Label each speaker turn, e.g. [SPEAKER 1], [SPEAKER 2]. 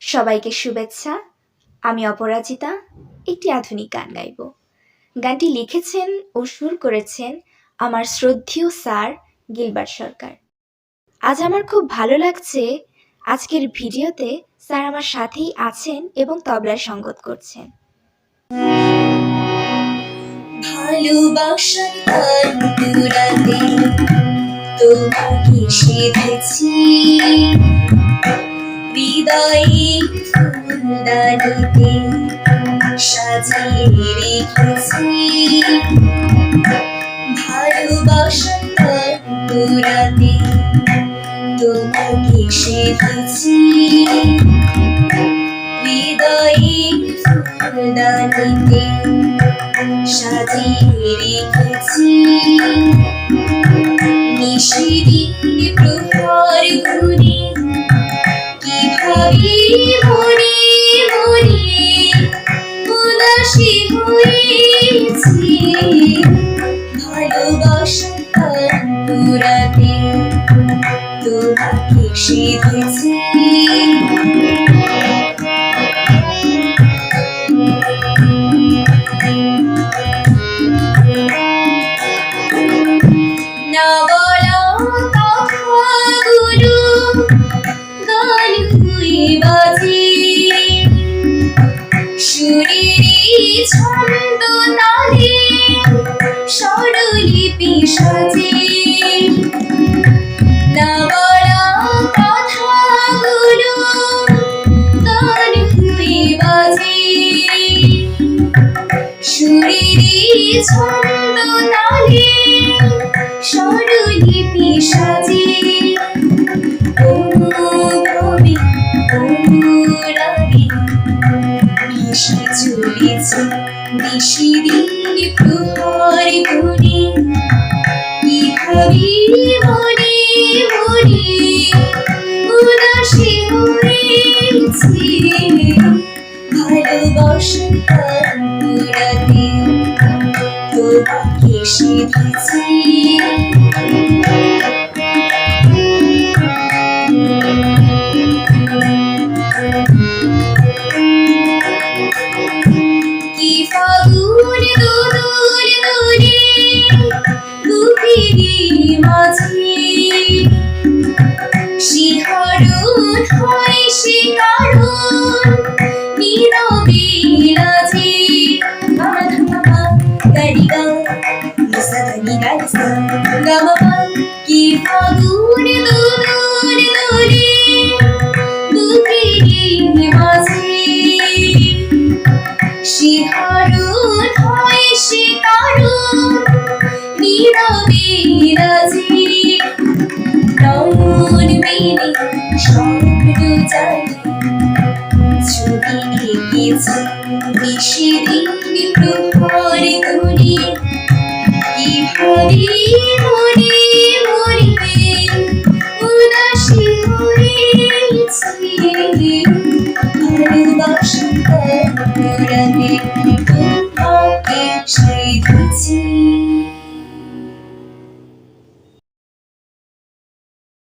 [SPEAKER 1] সবাইকে শুভেচ্ছা। আমি অপরাজিতা, একটি আধুনিক গান গাইব। গানটি লিখেছেন ও সুর করেছেন আমার শ্রদ্ধেয় স্যার গিলবার সরকার। আজ আমার খুব ভালো লাগছে আজকের ভিডিওতে স্যার আমার সাথেই আছেন এবং তবলার সঙ্গত করছেন।
[SPEAKER 2] ভালোবাসার গান সেধেছি হৃদয়ে ফুলদানিতে সাজিয়ে রেখেছি। ভালোবাসার গান দুরাতে তোমাকে সেধেছি হৃদয়ে ফুলদানিতে সাজিয়ে রেখেছি। হয়েছি। ভালোবাসা পুরাতে তোমাকে হয়ে বাজে। ছন্দ তালে স্বরলিপি সাজে। না বলা কথাগুলো গান হয়ে বাজে সাজে। চলেছে নিশিদিন প্রহর গুণে কীভাবে মনে মনে উদাসী হয়েছি ভালোবাসা পুরাতে তোমাকে শিখেছি মাঝে। শিহরণ হয় সে কারণ, নীরবে লাজে গামা ধামা গারি গা নিসা ধনি গাইসা গামা কি ফাগুন দোদুল দোলে বুকেরি মাঝে শিহরণ কাজে নমন মেনে স্বপ্ন জানি। ছবি এঁকেছি, বেশি দিন প্রখর ধরে কীভাবে মনে মরিবে, উদাসী হয়েছি